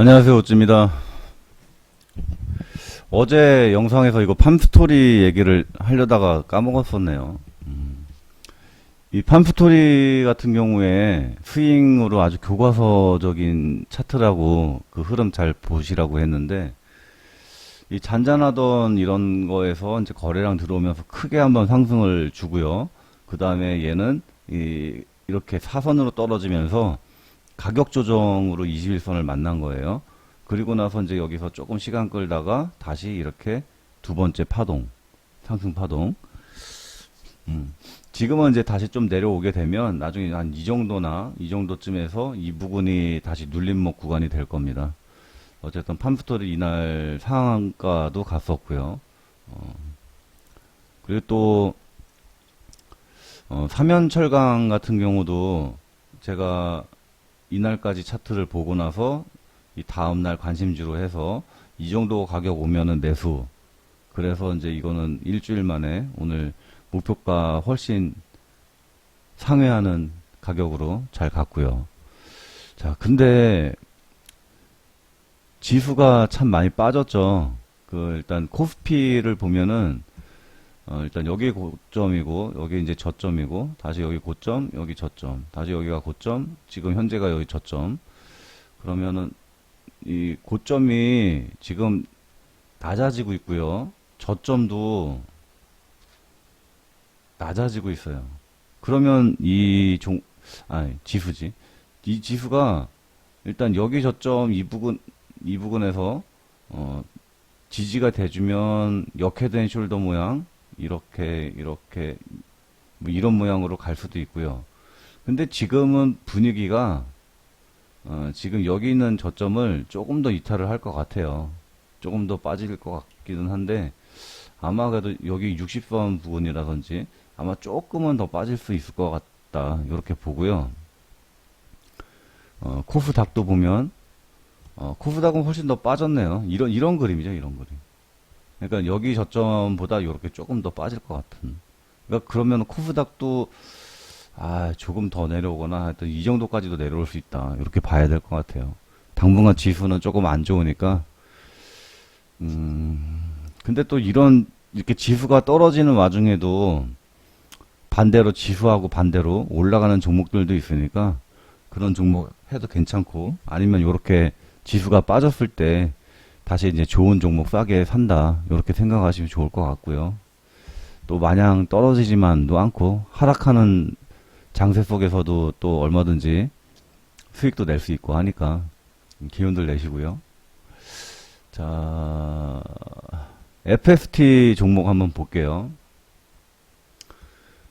안녕하세요, 오찌입니다. 어제 영상에서 이거 팜스토리 얘기를 하려다가 까먹었었네요. 음. 이 팜스토리 같은 경우에 스윙으로 아주 교과서적인 차트라고 그 흐름 잘 보시라고 했는데 이 잔잔하던 이런 거에서 이제 거래량 들어오면서 크게 한번 상승을 주고요. 그 다음에 얘는 이 이렇게 사선으로 떨어지면서 가격 조정으로 21선을 만난 거예요. 그리고 나서 이제 여기서 조금 시간 끌다가 다시 이렇게 두 번째 파동, 상승 파동. 음. 지금은 이제 다시 좀 내려오게 되면 나중에 한 이 정도나 이 정도쯤에서 이 부분이 다시 눌림목 구간이 될 겁니다. 어쨌든 팜스토리 이날 상한가도 갔었고요. 어. 그리고 또 어, 삼연철강 같은 경우도 제가 이날까지 차트를 보고 나서 이 다음날 관심주로 해서 이 정도 가격 오면은 매수. 그래서 이제 이거는 일주일 만에 오늘 목표가 훨씬 상회하는 가격으로 잘 갔고요. 자, 근데 지수가 참 많이 빠졌죠. 그 일단 코스피를 보면은 어, 일단 여기 고점이고 여기 이제 저점이고 다시 여기 고점 여기 저점. 다시 여기가 고점 지금 현재가 여기 저점. 그러면은 이 고점이 지금 낮아지고 있고요. 저점도 낮아지고 있어요. 그러면 이 종 아니 지수지. 이 지수가 일단 여기 저점 이 부분 이 부분에서 어 지지가 돼주면 역회된 숄더 모양 이렇게 이렇게 뭐 이런 모양으로 갈 수도 있고요. 근데 지금은 분위기가 어, 지금 여기 있는 저점을 조금 더 이탈을 할 것 같아요. 조금 더 빠질 것 같기는 한데 아마 그래도 여기 60선 부분이라든지 아마 조금은 더 빠질 수 있을 것 같다 이렇게 보고요. 어, 코프닥도 보면 어, 코프닥은 훨씬 더 빠졌네요. 이런 이런 그림이죠, 이런 그림. 그러니까 여기 저점보다 이렇게 조금 더 빠질 것 같은. 그러니까 그러면 코프닥도 아 조금 더 내려오거나 하여튼 이 정도까지도 내려올 수 있다. 이렇게 봐야 될 것 같아요. 당분간 지수는 조금 안 좋으니까. 음 근데 또 이런 이렇게 지수가 떨어지는 와중에도 반대로 지수하고 반대로 올라가는 종목들도 있으니까 그런 종목 해도 괜찮고 아니면 이렇게 지수가 빠졌을 때 다시 이제 좋은 종목 싸게 산다. 이렇게 생각하시면 좋을 것 같고요. 또 마냥 떨어지지만도 않고 하락하는 장세 속에서도 또 얼마든지 수익도 낼 수 있고 하니까 기운들 내시고요. 자, FST 종목 한번 볼게요.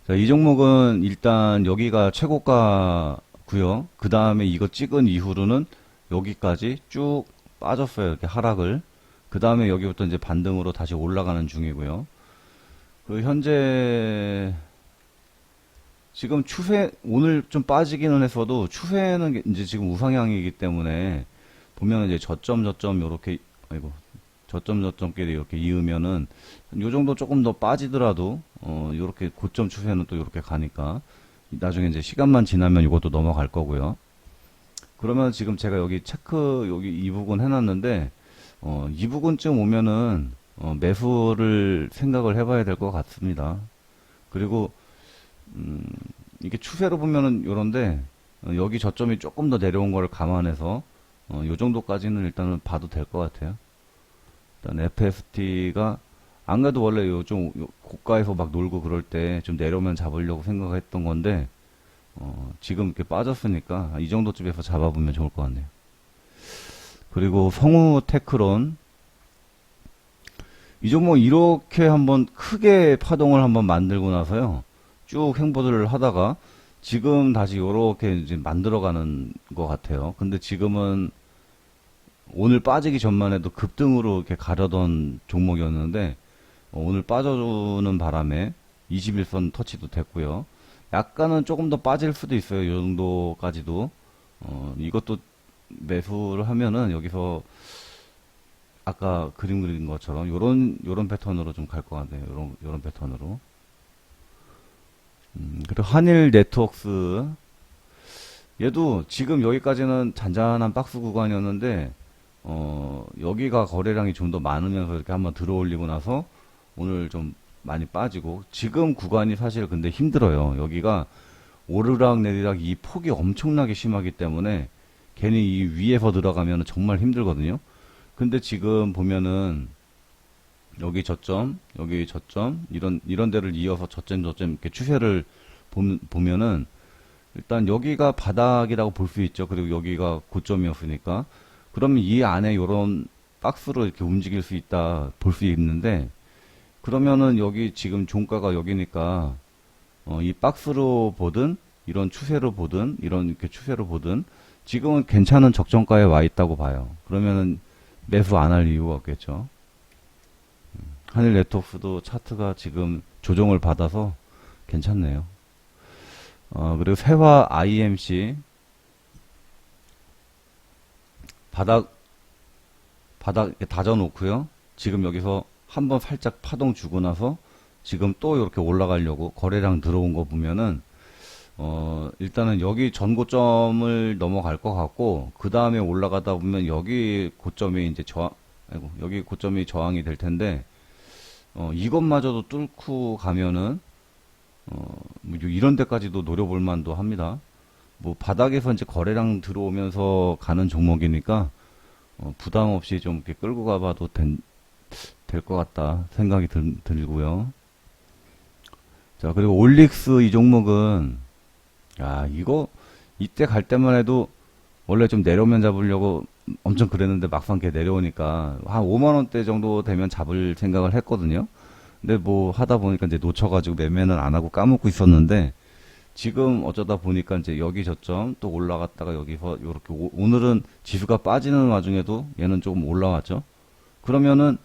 자, 이 종목은 일단 여기가 최고가고요. 그 다음에 이거 찍은 이후로는 여기까지 쭉 빠졌어요. 이렇게 하락을. 그 다음에 여기부터 이제 반등으로 다시 올라가는 중이고요. 그 현재 지금 추세 오늘 좀 빠지기는 했어도 추세는 이제 지금 우상향이기 때문에 보면 이제 저점 저점 요렇게 아이고 저점 저점끼리 이렇게 이으면은 요 정도 조금 더 빠지더라도 어 요렇게 고점 추세는 또 요렇게 가니까 나중에 이제 시간만 지나면 이것도 넘어갈 거고요. 그러면 지금 제가 여기 체크 여기 이 부분 해놨는데 어, 이 부분쯤 오면은 어, 매수를 생각을 해봐야 될 것 같습니다. 그리고 음, 이게 추세로 보면은 요런데 어, 여기 저점이 조금 더 내려온 거를 감안해서 어, 요 정도까지는 일단은 봐도 될 것 같아요. 일단 FST가 안 그래도 원래 요좀 고가에서 막 놀고 그럴 때 좀 내려오면 잡으려고 생각했던 건데 어, 지금 이렇게 빠졌으니까 이 정도쯤에서 잡아보면 좋을 것 같네요. 그리고 성우 테크론 이 종목 이렇게 한번 크게 파동을 한번 만들고 나서요 쭉 행보들을 하다가 지금 다시 이렇게 이제 만들어가는 것 같아요. 근데 지금은 오늘 빠지기 전만 해도 급등으로 이렇게 가려던 종목이었는데 어, 오늘 빠져주는 바람에 21선 터치도 됐고요. 약간은 조금 더 빠질 수도 있어요. 이 정도까지도. 어, 이것도 매수를 하면은 여기서 아까 그림 그린 것처럼 요런 요런 패턴으로 좀 갈 것 같네요. 요런 요런 패턴으로. 음, 그리고 한일 네트워크스 얘도 지금 여기까지는 잔잔한 박스 구간이었는데 어, 여기가 거래량이 좀 더 많으면서 이렇게 한번 들어올리고 나서 오늘 좀 많이 빠지고 지금 구간이 사실 근데 힘들어요. 여기가 오르락 내리락 이 폭이 엄청나게 심하기 때문에 괜히 이 위에서 들어가면 정말 힘들거든요. 근데 지금 보면은 여기 저점, 여기 저점 이런 이런 데를 이어서 저점 저점 이렇게 추세를 보- 보면은 일단 여기가 바닥이라고 볼 수 있죠. 그리고 여기가 고점이었으니까 그러면 이 안에 이런 박스로 이렇게 움직일 수 있다 볼 수 있는데 그러면은 여기 지금 종가가 여기니까 어, 이 박스로 보든 이런 추세로 보든 이런 이렇게 추세로 보든 지금은 괜찮은 적정가에 와 있다고 봐요. 그러면은 매수 안 할 이유가 없겠죠. 음, 한일 네트워크도 차트가 지금 조정을 받아서 괜찮네요. 어, 그리고 세화 IMC 바닥 바닥 다져 놓고요. 지금 여기서 한번 살짝 파동 주고 나서 지금 또 이렇게 올라가려고 거래량 들어온 거 보면은 어 일단은 여기 전 고점을 넘어갈 것 같고 그 다음에 올라가다 보면 여기 고점이 이제 저항 아이고 여기 고점이 저항이 될 텐데 어 이것마저도 뚫고 가면은 어, 뭐 이런 데까지도 노려볼 만도 합니다. 뭐 바닥에서 이제 거래량 들어오면서 가는 종목이니까 어, 부담 없이 좀 이렇게 끌고 가봐도 될 것 같다 생각이 들, 들고요. 자 그리고 올릭스 이 종목은 야 이거 이때 갈 때만 해도 원래 좀 내려오면 잡으려고 엄청 그랬는데 막상 이렇게 내려오니까 한 5만 원대 정도 되면 잡을 생각을 했거든요. 근데 뭐 하다 보니까 이제 놓쳐가지고 매매는 안 하고 까먹고 있었는데 지금 어쩌다 보니까 이제 여기 저점 또 올라갔다가 여기서 요렇게 오, 오늘은 지수가 빠지는 와중에도 얘는 조금 올라왔죠. 그러면은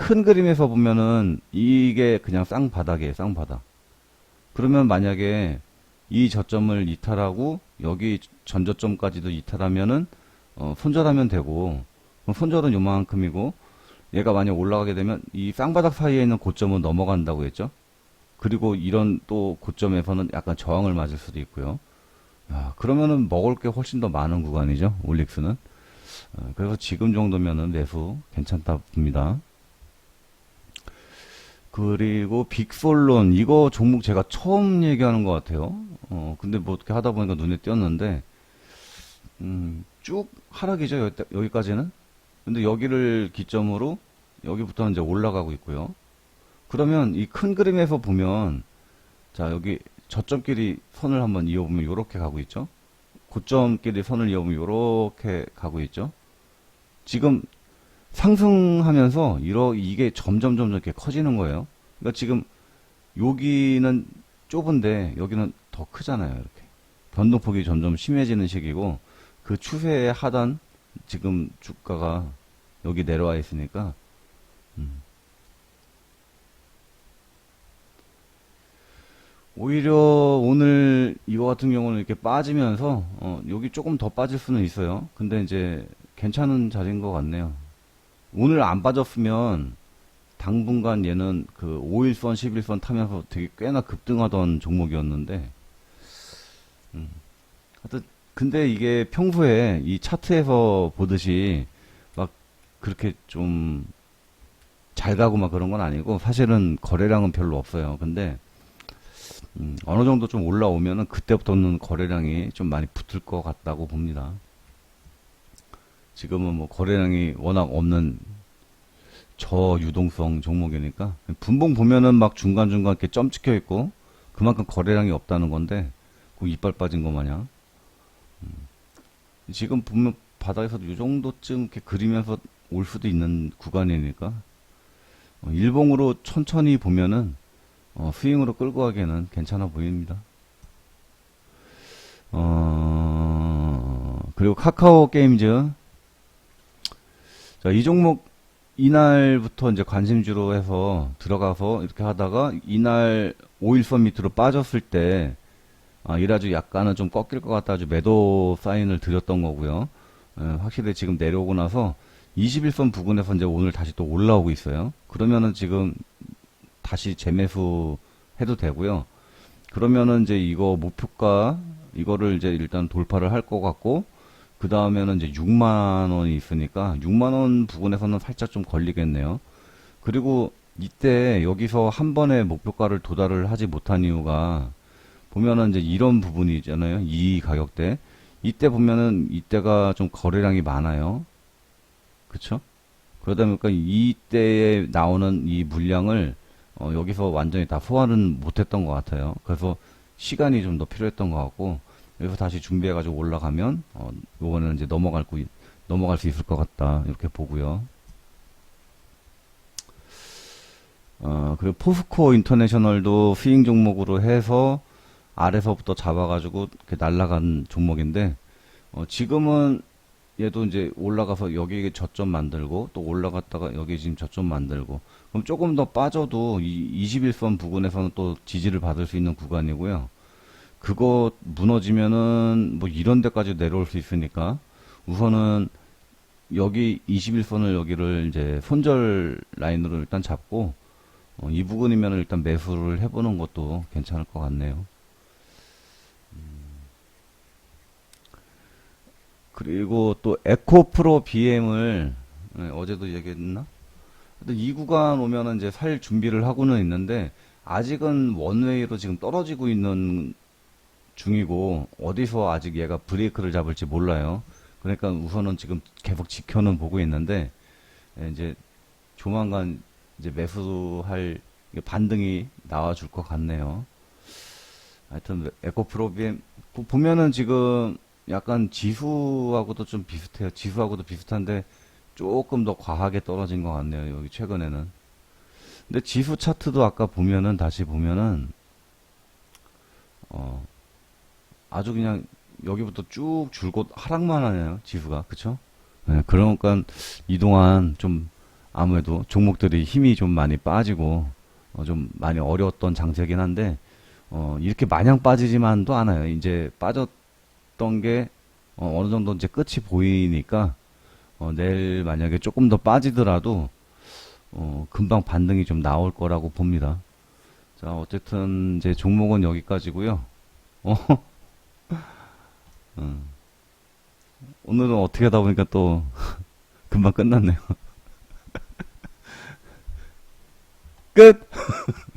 큰 그림에서 보면은 이게 그냥 쌍바닥이에요, 쌍바닥. 그러면 만약에 이 저점을 이탈하고 여기 전저점까지도 이탈하면은 어, 손절하면 되고 손절은 요만큼이고 얘가 만약 올라가게 되면 이 쌍바닥 사이에 있는 고점은 넘어간다고 했죠. 그리고 이런 또 고점에서는 약간 저항을 맞을 수도 있고요. 야, 그러면은 먹을 게 훨씬 더 많은 구간이죠. 올릭스는. 어, 그래서 지금 정도면은 매수 괜찮다 봅니다. 그리고 빅솔론 이거 종목 제가 처음 얘기하는 것 같아요. 어 근데 뭐 어떻게 하다 보니까 눈에 띄었는데 음, 쭉 하락이죠 여기, 여기 까지는. 근데 여기를 기점으로 여기부터 이제 올라가고 있고요. 그러면 이 큰 그림에서 보면 자 여기 저점끼리 선을 한번 이어보면 이렇게 가고 있죠. 고점끼리 선을 이어보면 이렇게 가고 있죠. 지금 상승하면서 이러 이게 점점 점점 이렇게 커지는 거예요. 그러니까 지금 여기는 좁은데 여기는 더 크잖아요. 이렇게 변동폭이 점점 심해지는 시기고 그 추세의 하단 지금 주가가 여기 내려와 있으니까 음. 오히려 오늘 이거 같은 경우는 이렇게 빠지면서 어, 여기 조금 더 빠질 수는 있어요. 근데 이제 괜찮은 자리인 것 같네요. 오늘 안 빠졌으면 당분간 얘는 그 5일선, 11선 타면서 되게 꽤나 급등하던 종목이었는데, 음. 하여튼, 근데 이게 평소에 이 차트에서 보듯이 막 그렇게 좀 잘 가고 막 그런 건 아니고, 사실은 거래량은 별로 없어요. 근데, 음, 어느 정도 좀 올라오면은 그때부터는 거래량이 좀 많이 붙을 것 같다고 봅니다. 지금은 뭐 거래량이 워낙 없는 저유동성 종목이니까 분봉 보면은 막 중간중간 이렇게 점 찍혀 있고 그만큼 거래량이 없다는 건데 그 이빨 빠진 거 마냥 음. 지금 보면 바닥에서도 이 정도쯤 이렇게 그리면서 올 수도 있는 구간이니까 어, 일봉으로 천천히 보면은 어, 스윙으로 끌고 가기에는 괜찮아 보입니다. 어, 그리고 카카오 게임즈 자, 이 종목 이날부터 이제 관심주로 해서 들어가서 이렇게 하다가 이날 5일선 밑으로 빠졌을 때 아, 이라주 약간은 좀 꺾일 것 같다 아주 매도 사인을 드렸던 거고요. 에, 확실히 지금 내려오고 나서 21선 부근에서 이제 오늘 다시 또 올라오고 있어요. 그러면은 지금 다시 재매수 해도 되고요. 그러면은 이제 이거 목표가 이거를 이제 일단 돌파를 할 것 같고 그 다음에는 이제 6만 원이 있으니까 6만 원 부분에서는 살짝 좀 걸리겠네요. 그리고 이때 여기서 한 번에 목표가를 도달을 하지 못한 이유가 보면은 이제 이런 부분이 있잖아요. 이 가격대. 이때 보면은 이때가 좀 거래량이 많아요. 그쵸? 그러다 보니까 이때에 나오는 이 물량을 어, 여기서 완전히 다 소화는 못했던 것 같아요. 그래서 시간이 좀 더 필요했던 것 같고 여기서 다시 준비해가지고 올라가면 어, 요거는 이제 넘어갈 거 넘어갈 수 있을 것 같다 이렇게 보고요. 어, 그리고 포스코 인터내셔널도 스윙 종목으로 해서 아래서부터 잡아가지고 이렇게 날아간 종목인데 어, 지금은 얘도 이제 올라가서 여기 저점 만들고 또 올라갔다가 여기 지금 저점 만들고 그럼 조금 더 빠져도 이 21선 부근에서는 또 지지를 받을 수 있는 구간이고요. 그거 무너지면은 뭐 이런 데까지 내려올 수 있으니까 우선은 여기 21선을 여기를 이제 손절 라인으로 일단 잡고 어, 이 부분이면 일단 매수를 해보는 것도 괜찮을 것 같네요. 그리고 또 에코프로 BM을 네, 어제도 얘기했나? 이 구간 오면은 이제 살 준비를 하고는 있는데 아직은 원웨이로 지금 떨어지고 있는 중이고 어디서 아직 얘가 브레이크를 잡을지 몰라요. 그러니까 우선은 지금 계속 지켜는 보고 있는데 예, 이제 조만간 이제 매수할 반등이 나와줄 것 같네요. 하여튼 에코프로 BM 보- 보면은 지금 약간 지수하고도 좀 비슷해요. 지수하고도 비슷한데 조금 더 과하게 떨어진 것 같네요. 여기 최근에는. 근데 지수 차트도 아까 보면은 다시 보면은 어 아주 그냥 여기부터 쭉 줄곧 하락만 하네요. 지수가 그쵸? 네, 그러니까 이동안 좀 아무래도 종목들이 힘이 좀 많이 빠지고 어, 좀 많이 어려웠던 장세긴 한데 어, 이렇게 마냥 빠지지만도 않아요. 이제 빠졌던 게 어, 어느 정도 이제 끝이 보이니까 어, 내일 만약에 조금 더 빠지더라도 어, 금방 반등이 좀 나올 거라고 봅니다. 자, 어쨌든 이제 종목은 여기까지고요. 어, 음. 오늘은 어떻게 하다 보니까 또 금방 끝났네요. 끝!